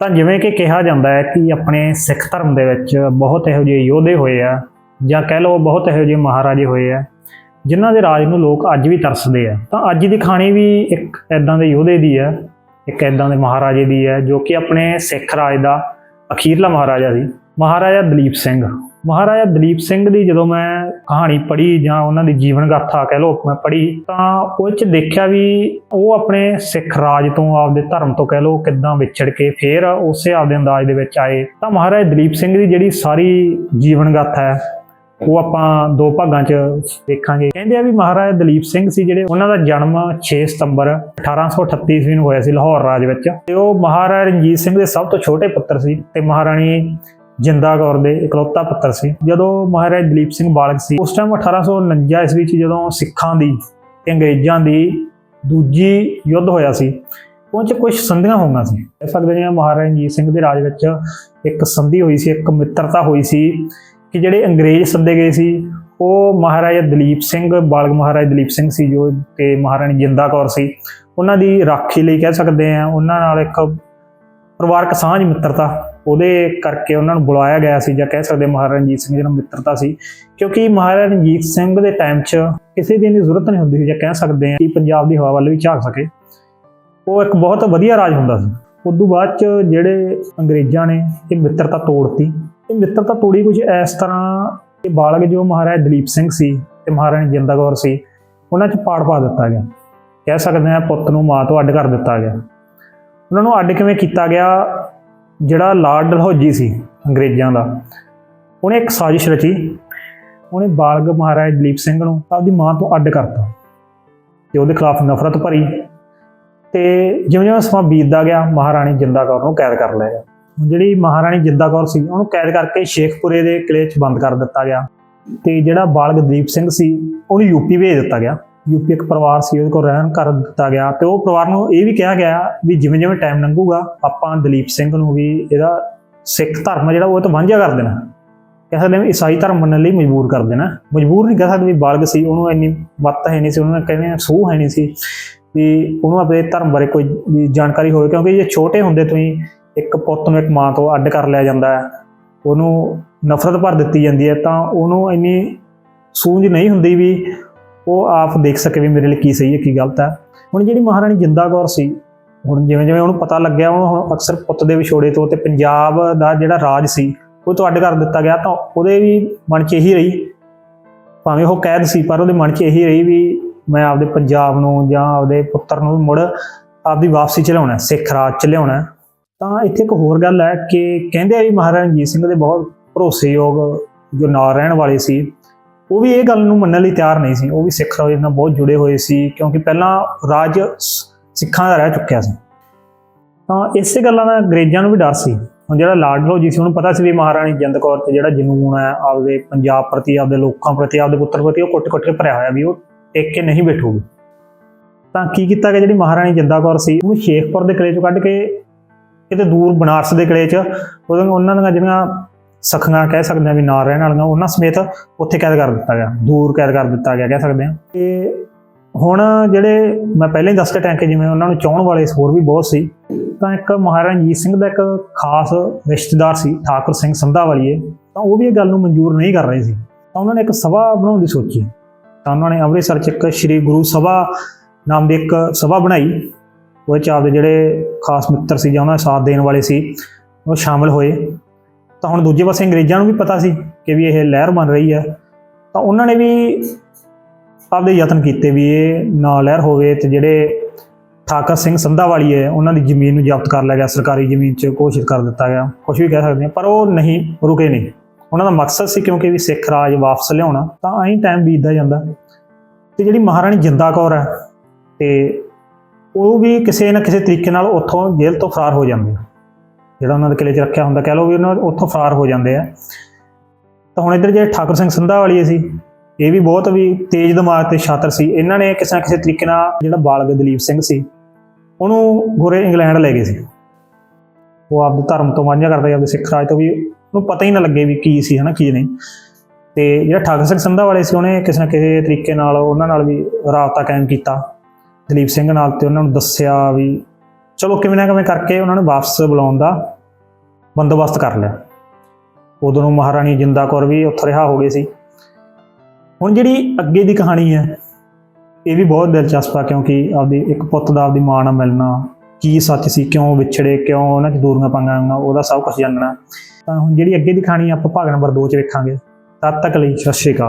ਤਾਂ ਜਿਵੇਂ ਕਿ ਕਿਹਾ ਜਾਂਦਾ ਹੈ ਕਿ ਆਪਣੇ ਸਿੱਖ ਧਰਮ ਦੇ ਵਿੱਚ ਬਹੁਤ ਇਹੋ ਜਿਹੇ ਯੋਧੇ ਹੋਏ ਆ, ਜਾਂ ਕਹਿ ਲਓ ਬਹੁਤ ਇਹੋ ਜਿਹੇ ਮਹਾਰਾਜੇ ਹੋਏ ਆ, ਜਿਨ੍ਹਾਂ ਦੇ ਰਾਜ ਨੂੰ ਲੋਕ ਅੱਜ ਵੀ ਤਰਸਦੇ ਆ। ਤਾਂ ਅੱਜ ਦੀ ਕਹਾਣੀ ਵੀ ਇੱਕ ਐਦਾਂ ਦੇ ਯੋਧੇ ਦੀ ਹੈ ਇੱਕ ਐਦਾਂ ਦੇ ਮਹਾਰਾਜੇ ਦੀ ਹੈ ਜੋ ਕਿ ਆਪਣੇ ਸਿੱਖ ਰਾਜ ਦਾ ਅਖੀਰਲਾ ਮਹਾਰਾਜਾ ਸੀ, ਮਹਾਰਾਜਾ ਦਲੀਪ ਸਿੰਘ। ਮਹਾਰਾਜਾ ਦਲੀਪ ਸਿੰਘ ਦੀ ਜਦੋਂ ਮੈਂ ਕਹਾਣੀ ਪੜ੍ਹੀ ਜਾਂ ਉਹਨਾਂ ਦੀ ਜੀਵਨ ਗਾਥਾ ਕਹਿ ਲਓ ਮੈਂ ਪੜ੍ਹੀ, ਤਾਂ ਉਹ ਚ ਦੇਖਿਆ ਵੀ ਉਹ ਆਪਣੇ ਸਿੱਖ ਰਾਜ ਤੋਂ, ਆਪਦੇ ਧਰਮ ਤੋਂ ਕਹਿ ਲਓ ਕਿੱਦਾਂ ਵਿਛੜ ਕੇ ਫੇਰ ਉਸੇ ਆਪਦੇ ਅੰਦਾਜ਼ ਦੇ ਵਿੱਚ ਆਏ। ਤਾਂ ਮਹਾਰਾਜਾ ਦਲੀਪ ਸਿੰਘ ਦੀ ਜਿਹੜੀ ਸਾਰੀ ਜੀਵਨ ਗਾਥਾ ਹੈ, ਉਹ ਆਪਾਂ ਦੋ ਭਾਗਾਂ 'ਚ ਦੇਖਾਂਗੇ। ਕਹਿੰਦੇ ਆ ਵੀ ਮਹਾਰਾਜਾ ਦਲੀਪ ਸਿੰਘ ਸੀ ਜਿਹੜੇ ਉਹਨਾਂ ਦਾ ਜਨਮ 6 ਸਤੰਬਰ 1838 ਈਸਵੀ ਨੂੰ ਹੋਇਆ ਸੀ ਲਾਹੌਰ ਰਾਜ ਵਿੱਚ। ਤੇ ਉਹ ਮਹਾਰਾਜਾ ਰਣਜੀਤ ਸਿੰਘ ਦੇ ਸਭ ਤੋਂ ਛੋਟੇ ਪੁੱਤਰ ਸੀ ਤੇ ਮਹਾਰਾਣੀ ਜਿੰਦਾ ਕੌਰ ਦੇ ਇਕਲੌਤਾ ਪੁੱਤਰ ਸੀ। ਜਦੋਂ ਮਹਾਰਾਜਾ ਦਲੀਪ ਸਿੰਘ ਬਾਲਕ ਸੀ, ਉਸ ਟਾਈਮ 1849 ਈਸਵੀ 'ਚ ਜਦੋਂ ਸਿੱਖਾਂ ਦੀ ਤੇ ਅੰਗਰੇਜ਼ਾਂ ਦੀ ਦੂਜੀ ਯੁੱਧ ਹੋਇਆ ਸੀ ਉਹ 'ਚ ਕੁਝ ਸੰਧੀਆਂ ਹੋਈਆਂ ਸੀ। ਕਹਿ ਸਕਦੇ ਜਿਵੇਂ ਮਹਾਰਾਜਾ ਰਣਜੀਤ ਸਿੰਘ ਦੇ ਰਾਜ ਵਿੱਚ ਇੱਕ ਸੰਧੀ ਹੋਈ ਸੀ, ਇੱਕ ਮਿੱਤਰਤਾ ਹੋਈ ਸੀ ਕਿ ਜਿਹੜੇ ਅੰਗਰੇਜ਼ ਸੱਦੇ ਗਏ ਸੀ, ਉਹ ਮਹਾਰਾਜਾ ਦਲੀਪ ਸਿੰਘ ਬਾਲਗ ਮਹਾਰਾਜਾ ਦਲੀਪ ਸਿੰਘ ਸੀ ਜੋ ਤੇ ਮਹਾਰਾਣੀ ਜਿੰਦਾ ਕੌਰ ਸੀ। ਉਹਨਾਂ ਦੀ ਰਾਖੀ ਲਈ ਕਹਿ ਸਕਦੇ ਆ ਉਹਨਾਂ ਨਾਲ ਇੱਕ ਪਰਿਵਾਰਕ ਸਾਂਝ ਮਿੱਤਰਤਾ ਉਹਦੇ ਕਰਕੇ ਉਹਨਾਂ ਨੂੰ ਬੁਲਾਇਆ ਗਿਆ ਸੀ ਜਾਂ ਕਹਿ ਸਕਦੇ ਮਹਾਰਾਜਾ ਰਣਜੀਤ ਸਿੰਘ ਜੀ ਨਾਲ ਮਿੱਤਰਤਾ ਸੀ, ਕਿਉਂਕਿ ਮਹਾਰਾਜਾ ਰਣਜੀਤ ਸਿੰਘ ਦੇ ਟਾਈਮ 'ਚ ਕਿਸੇ ਦੀ ਇੰਨੀ ਜ਼ਰੂਰਤ ਨਹੀਂ ਹੁੰਦੀ ਸੀ ਜਾਂ ਕਹਿ ਸਕਦੇ ਆ ਕਿ ਪੰਜਾਬ ਦੀ ਹਵਾ ਵੱਲ ਵੀ ਝਾਕ ਸਕੇ। ਉਹ ਇੱਕ ਬਹੁਤ ਵਧੀਆ ਰਾਜ ਹੁੰਦਾ ਸੀ। ਉਦੋਂ ਬਾਅਦ 'ਚ ਜਿਹੜੇ ਅੰਗਰੇਜ਼ਾਂ ਨੇ ਇਹ ਮਿੱਤਰਤਾ ਤੋੜਤੀ। ਇਹ ਮਿੱਤਰਤਾ ਤੋੜੀ ਕੁਝ ਇਸ ਤਰ੍ਹਾਂ ਕਿ ਬਾਲਗ ਜੋ ਮਹਾਰਾਜਾ ਦਲੀਪ ਸਿੰਘ ਸੀ ਤੇ ਮਹਾਰਾਣੀ ਜਿੰਦਾ ਕੌਰ ਸੀ, ਉਹਨਾਂ 'ਚ ਪਾੜ ਪਾ ਦਿੱਤਾ ਗਿਆ। ਕਹਿ ਸਕਦੇ ਆ ਪੁੱਤ ਨੂੰ ਮਾਂ ਤੋਂ ਅੱਡ ਕਰ ਦਿੱਤਾ ਗਿਆ। ਉਹਨਾਂ ਨੂੰ ਅੱਡ ਕਿਵੇਂ ਕੀਤਾ ਗਿਆ? ਜਿਹੜਾ ਲਾਰਡ ਡਲਹੌਜੀ ਸੀ ਅੰਗਰੇਜ਼ਾਂ ਦਾ, ਉਹਨੇ ਇੱਕ ਸਾਜ਼ਿਸ਼ ਰਚੀ। ਉਹਨੇ ਬਾਲਗ ਮਹਾਰਾਜਾ ਦਲੀਪ ਸਿੰਘ ਨੂੰ ਆਪਦੀ ਮਾਂ ਤੋਂ ਅੱਡ ਕਰਤਾ ਤੇ ਉਹਦੇ ਖਿਲਾਫ ਨਫ਼ਰਤ ਭਰੀ ਤੇ ਜਿਵੇਂ ਜਿਵੇਂ ਸਮਾਂ ਬੀਤਦਾ ਗਿਆ, ਮਹਾਰਾਣੀ ਜਿੰਦਾ ਕੌਰ ਨੂੰ ਕੈਦ ਕਰ ਲਿਆ। ਗਿਆ ਜਿਹੜੀ ਮਹਾਰਾਣੀ ਜਿੰਦਾ ਕੌਰ ਸੀ, ਉਹਨੂੰ ਕੈਦ ਕਰਕੇ ਸ਼ੇਖਪੁਰੇ ਦੇ ਕਿਲੇ 'ਚ ਬੰਦ ਕਰ ਦਿੱਤਾ ਗਿਆ ਤੇ ਜਿਹੜਾ ਬਾਲਗ ਦੀਪ ਸਿੰਘ ਸੀ, ਉਹਨੂੰ ਯੂਪੀ ਭੇਜ ਦਿੱਤਾ ਗਿਆ। ਯੂਪੀ ਇੱਕ ਪਰਿਵਾਰ ਸੀ, ਉਹਦੇ ਕੋਲ ਰਹਿਣ ਕਰ ਦਿੱਤਾ ਗਿਆ ਤੇ ਉਹ ਪਰਿਵਾਰ ਨੂੰ ਇਹ ਵੀ ਕਿਹਾ ਗਿਆ ਵੀ ਜਿਵੇਂ ਜਿਵੇਂ ਟਾਈਮ ਲੰਘੂਗਾ, ਆਪਾਂ ਦਲੀਪ ਸਿੰਘ ਨੂੰ ਵੀ ਇਹਦਾ ਸਿੱਖ ਧਰਮ ਆ ਜਿਹੜਾ ਉਹ ਤਾਂ ਵਾਂਝਾ ਕਰ ਦੇਣਾ। ਕਹਿ ਸਕਦੇ ਹਾਂ ਵੀ ਈਸਾਈ ਧਰਮ ਮੰਨਣ ਲਈ ਮਜਬੂਰ ਕਰ ਦੇਣਾ। ਮਜਬੂਰ ਨਹੀਂ ਕਹਿ ਸਕਦੇ ਵੀ ਬਾਲਗ ਸੀ, ਉਹਨੂੰ ਇੰਨੀ ਮੱਤ ਹੈ ਨਹੀਂ ਸੀ, ਉਹਨਾਂ ਨੇ ਕਹਿੰਦੇ ਸੂਹ ਹੈ ਨਹੀਂ ਸੀ ਵੀ ਉਹਨੂੰ ਆਪਣੇ ਧਰਮ ਬਾਰੇ ਕੋਈ ਵੀ ਜਾਣਕਾਰੀ ਹੋਵੇ, ਕਿਉਂਕਿ ਜੇ ਛੋਟੇ ਹੁੰਦੇ ਤੁਸੀਂ ਇੱਕ ਪੁੱਤ ਨੂੰ ਇੱਕ ਮਾਂ ਤੋਂ ਅੱਡ ਕਰ ਲਿਆ ਜਾਂਦਾ ਹੈ, ਉਹਨੂੰ ਨਫ਼ਰਤ ਭਰ ਦਿੱਤੀ ਜਾਂਦੀ ਹੈ, ਤਾਂ ਉਹਨੂੰ ਇੰਨੀ ਸੂਝ ਨਹੀਂ ਹੁੰਦੀ ਵੀ ਉਹ ਆਪ ਦੇਖ ਸਕੇ ਵੀ ਮੇਰੇ ਲਈ ਕੀ ਸਹੀ ਹੈ, ਕੀ ਗਲਤ ਹੈ। ਹੁਣ ਜਿਹੜੀ ਮਹਾਰਾਣੀ ਜਿੰਦਾ ਕੌਰ ਸੀ, ਹੁਣ ਜਿਵੇਂ ਜਿਵੇਂ ਉਹਨੂੰ ਪਤਾ ਲੱਗਿਆ ਉਹ ਹੁਣ ਅਕਸਰ ਪੁੱਤ ਦੇ ਵਿਛੋੜੇ ਤੋਂ ਤੇ ਪੰਜਾਬ ਦਾ ਜਿਹੜਾ ਰਾਜ ਸੀ, ਉਹ ਤੁਹਾਡੇ ਅੱਡ ਕਰ ਦਿੱਤਾ ਗਿਆ ਤਾਂ ਉਹਦੇ ਵੀ ਮਨ 'ਚ ਇਹੀ ਰਹੀ। ਭਾਵੇਂ ਉਹ ਕੈਦ ਸੀ, ਪਰ ਉਹਦੇ ਮਨ 'ਚ ਇਹੀ ਰਹੀ ਵੀ ਮੈਂ ਆਪਦੇ ਪੰਜਾਬ ਨੂੰ ਜਾਂ ਆਪਦੇ ਪੁੱਤਰ ਨੂੰ ਮੁੜ ਆਪਦੀ ਵਾਪਸੀ ਚ ਲਿਆਉਣਾ ਸਿੱਖ ਰਾਜ ਚ ਲਿਆਉਣਾ ਤਾਂ ਇੱਥੇ ਇੱਕ ਹੋਰ ਗੱਲ ਹੈ ਕਿ ਕਹਿੰਦੇ ਆ ਵੀ ਮਹਾਰਾਜਾ ਰਣਜੀਤ ਸਿੰਘ ਦੇ ਬਹੁਤ ਭਰੋਸੇਯੋਗ ਜੋ ਨਾਲ ਰਹਿਣ ਵਾਲੇ ਸੀ ਉਹ ਵੀ ਇਹ ਗੱਲ ਨੂੰ ਮੰਨਣ ਲਈ ਤਿਆਰ ਨਹੀਂ ਸੀ। ਉਹ ਵੀ ਸਿੱਖ ਰਾਜ ਨਾਲ ਬਹੁਤ ਜੁੜੇ ਹੋਏ ਸੀ, ਕਿਉਂਕਿ ਪਹਿਲਾਂ ਰਾਜ ਸਿੱਖਾਂ ਦਾ ਰਹਿ ਚੁੱਕਿਆ ਸੀ। ਤਾਂ ਇਸੇ ਗੱਲਾਂ ਦਾ ਅੰਗਰੇਜ਼ਾਂ ਨੂੰ ਵੀ ਡਰ ਸੀ। ਹੁਣ ਜਿਹੜਾ ਲਾਰਡ ਲੋਜੀ ਸੀ, ਉਹਨੂੰ ਪਤਾ ਸੀ ਵੀ ਮਹਾਰਾਣੀ ਜਿੰਦ ਕੌਰ ਤੇ ਜਿਹੜਾ ਜਨੂਨ ਹੈ, ਆਪਦੇ ਪੰਜਾਬ ਪ੍ਰਤੀ, ਆਪਦੇ ਲੋਕਾਂ ਪ੍ਰਤੀ, ਆਪਦੇ ਪੁੱਤਰ ਪ੍ਰਤੀ ਉਹ ਕੁੱਟ-ਕੁੱਟ ਕੇ ਭਰਿਆ ਹੋਇਆ ਵੀ ਉਹ ਟੇਕ ਕੇ ਨਹੀਂ ਬੈਠੂਗੀ। ਤਾਂ ਕੀ ਕੀਤਾ ਗਿਆ, ਜਿਹੜੀ ਮਹਾਰਾਣੀ ਜਿੰਦਾ ਕੌਰ ਸੀ, ਉਹਨੂੰ ਸ਼ੇਖਪੁਰ ਦੇ ਕਿਲੇ ਚੋਂ ਕੱਢ ਕੇ ਕਿਤੇ ਦੂਰ ਬਨਾਰਸ ਦੇ ਕਿਲੇ 'ਚ, ਉਹਦੇ ਉਹਨਾਂ ਦੀਆਂ ਜਿਹੜੀਆਂ ਸਖੀਆਂ ਕਹਿ ਸਕਦੇ ਹਾਂ ਵੀ ਨਾਲ ਰਹਿਣ ਵਾਲੀਆਂ, ਉਹਨਾਂ ਸਮੇਤ ਉੱਥੇ ਕੈਦ ਕਰ ਦਿੱਤਾ ਗਿਆ, ਦੂਰ ਕੈਦ ਕਰ ਦਿੱਤਾ ਗਿਆ, ਕਹਿ ਸਕਦੇ ਹਾਂ। ਤੇ ਹੁਣ ਜਿਹੜੇ ਮੈਂ ਪਹਿਲਾਂ ਹੀ ਦੱਸ ਕੇ ਟੈਂਕੇ ਜਿਵੇਂ ਉਹਨਾਂ ਨੂੰ ਚਾਹਣ ਵਾਲੇ ਹੋਰ ਵੀ ਬਹੁਤ ਸੀ, ਤਾਂ ਇੱਕ ਮਹਾਰਾਜਾ ਰਣਜੀਤ ਸਿੰਘ ਦਾ ਇੱਕ ਖਾਸ ਰਿਸ਼ਤੇਦਾਰ ਸੀ, ਠਾਕੁਰ ਸਿੰਘ ਸੰਧਾ ਵਾਲੀਏ ਤਾਂ ਉਹ ਵੀ ਇਹ ਗੱਲ ਨੂੰ ਮਨਜ਼ੂਰ ਨਹੀਂ ਕਰ ਰਹੇ ਸੀ। ਤਾਂ ਉਹਨਾਂ ਨੇ ਇੱਕ ਸਭਾ ਬਣਾਉਣ ਦੀ ਸੋਚੀ। ਤਾਂ ਉਹਨਾਂ ਨੇ ਅੰਮ੍ਰਿਤਸਰ ਚ ਇੱਕ ਸ੍ਰੀ ਗੁਰੂ ਸਭਾ ਨਾਮ ਦੀ ਇੱਕ ਸਭਾ ਬਣਾਈ, ਉਹ 'ਚ ਆਪਦੇ ਜਿਹੜੇ ਖਾਸ ਮਿੱਤਰ ਸੀ ਜਾਂ ਉਹਨਾਂ ਦਾ ਸਾਥ ਦੇਣ ਵਾਲੇ ਸੀ, ਉਹ ਸ਼ਾਮਲ ਹੋਏ। ਤਾਂ ਹੁਣ ਦੂਜੇ ਪਾਸੇ ਅੰਗਰੇਜ਼ਾਂ ਨੂੰ ਵੀ ਪਤਾ ਸੀ ਕਿ ਵੀ ਇਹ ਲਹਿਰ ਬਣ ਰਹੀ ਹੈ। ਤਾਂ ਉਹਨਾਂ ਨੇ ਵੀ ਆਪਦੇ ਯਤਨ ਕੀਤੇ ਵੀ ਇਹ ਨਾ ਲਹਿਰ ਹੋਵੇ ਤੇ ਜਿਹੜੇ ਠਾਕਰ ਸਿੰਘ ਸੰਧਾ ਵਾਲੀ ਹੈ, ਉਹਨਾਂ ਦੀ ਜ਼ਮੀਨ ਨੂੰ ਜ਼ਬਤ ਕਰ ਲਿਆ ਗਿਆ, ਸਰਕਾਰੀ ਜ਼ਮੀਨ 'ਚ ਘੋਸ਼ਿਤ ਕਰ ਦਿੱਤਾ ਗਿਆ। ਕੁਝ ਵੀ ਕਹਿ ਸਕਦੇ ਹਾਂ, ਪਰ ਉਹ ਨਹੀਂ, ਰੁਕੇ ਨਹੀਂ। ਉਹਨਾਂ ਦਾ ਮਕਸਦ ਸੀ ਕਿਉਂਕਿ ਵੀ ਸਿੱਖ ਰਾਜ ਵਾਪਸ ਲਿਆਉਣਾ, ਤਾਂ ਐਂ ਟਾਈਮ ਬੀਤਦਾ ਜਾਂਦਾ। ਤੇ ਜਿਹੜੀ ਮਹਾਰਾਣੀ ਜਿੰਦਾ ਕੌਰ ਹੈ, ਤੇ ਉਹ ਵੀ ਕਿਸੇ ਨਾ ਕਿਸੇ ਤਰੀਕੇ ਨਾਲ ਉੱਥੋਂ ਜੇਲ੍ਹ ਤੋਂ ਫਰਾਰ ਹੋ ਜਾਂਦੀ ਆ। ਜਿਹੜਾ ਉਹਨਾਂ ਦੇ ਕਿਲੇ 'ਚ ਰੱਖਿਆ ਹੁੰਦਾ, ਕਹਿ ਲਓ ਵੀ ਉਹਨਾਂ ਉੱਥੋਂ ਫਰਾਰ ਹੋ ਜਾਂਦੇ ਆ। ਤਾਂ ਹੁਣ ਇੱਧਰ ਜਿਹੜੇ ਠਾਕੁਰ ਸਿੰਘ ਸੰਧਾ ਵਾਲੀ ਸੀ, ਇਹ ਵੀ ਬਹੁਤ ਵੀ ਤੇਜ਼ ਦਿਮਾਗ ਤੇ ਛਾਤਰ ਸੀ। ਇਹਨਾਂ ਨੇ ਕਿਸੇ ਨਾ ਕਿਸੇ ਤਰੀਕੇ ਨਾਲ ਜਿਹੜਾ ਬਾਲਗ ਦਲੀਪ ਸਿੰਘ ਸੀ, ਉਹਨੂੰ ਗੋਰੇ ਇੰਗਲੈਂਡ ਲੈ ਗਏ ਸੀ। ਉਹ ਆਪਦੇ ਧਰਮ ਤੋਂ ਵਾਂਝਾ ਕਰਦਾ ਸੀ, ਆਪਦੇ ਸਿੱਖ ਰਾਜ ਤੋਂ ਵੀ ਉਹਨੂੰ ਪਤਾ ਹੀ ਨਾ ਲੱਗੇ ਵੀ ਕੀ ਸੀ, ਹਨਾ, ਕੀ ਨਹੀਂ। ਤੇ ਜਿਹੜਾ ਠਾਕੁਰ ਸਿੰਘ ਸੰਧਾ ਵਾਲੇ ਸੀ, ਉਹਨੇ ਕਿਸੇ ਨਾ ਕਿਸੇ ਤਰੀਕੇ ਨਾਲ ਉਹਨਾਂ ਨਾਲ ਵੀ ਰਾਬਤਾ ਕਾਇਮ ਕੀਤਾ। ਦਲੀਪ ਸਿੰਘ ਨਾਲ ਤੇ ਉਹਨਾਂ ਨੂੰ ਦੱਸਿਆ ਵੀ ਚਲੋ ਕਿਵੇਂ ਨਾ ਕਿਵੇਂ ਕਰਕੇ ਉਹਨਾਂ ਨੂੰ ਵਾਪਸ ਬੁਲਾਉਣ ਦਾ ਬੰਦੋਬਸਤ ਕਰ ਲਿਆ। ਉਦੋਂ ਨੂੰ ਮਹਾਰਾਣੀ ਜਿੰਦਾ ਕੌਰ ਵੀ ਉੱਥੇ ਰਿਹਾ ਹੋ ਗਏ ਸੀ। ਹੁਣ ਜਿਹੜੀ ਅੱਗੇ ਦੀ ਕਹਾਣੀ ਹੈ, ਇਹ ਵੀ ਬਹੁਤ ਦਿਲਚਸਪ ਆ ਕਿਉਂਕਿ ਆਪਦੀ ਇੱਕ ਪੁੱਤ ਦਾ ਆਪਦੀ ਮਾਂ ਨਾਲ ਮਿਲਣਾ, ਕੀ ਸੱਚ ਸੀ, ਕਿਉਂ ਵਿਛੜੇ, ਕਿਉਂ ਉਹਨਾਂ 'ਚ ਦੂਰੀਆਂ ਪਾਈਆਂ ਉਹਦਾ ਸਭ ਕੁਝ ਜਾਣਨਾ। ਤਾਂ ਹੁਣ ਜਿਹੜੀ ਅੱਗੇ ਦੀ ਕਹਾਣੀ ਆਪਾਂ ਭਾਗ ਨੰਬਰ 2 'ਚ ਵੇਖਾਂਗੇ। ਤਦ ਤੱਕ ਲਈ ਸਤਿ ਸ਼੍ਰੀ ਅਕਾਲ।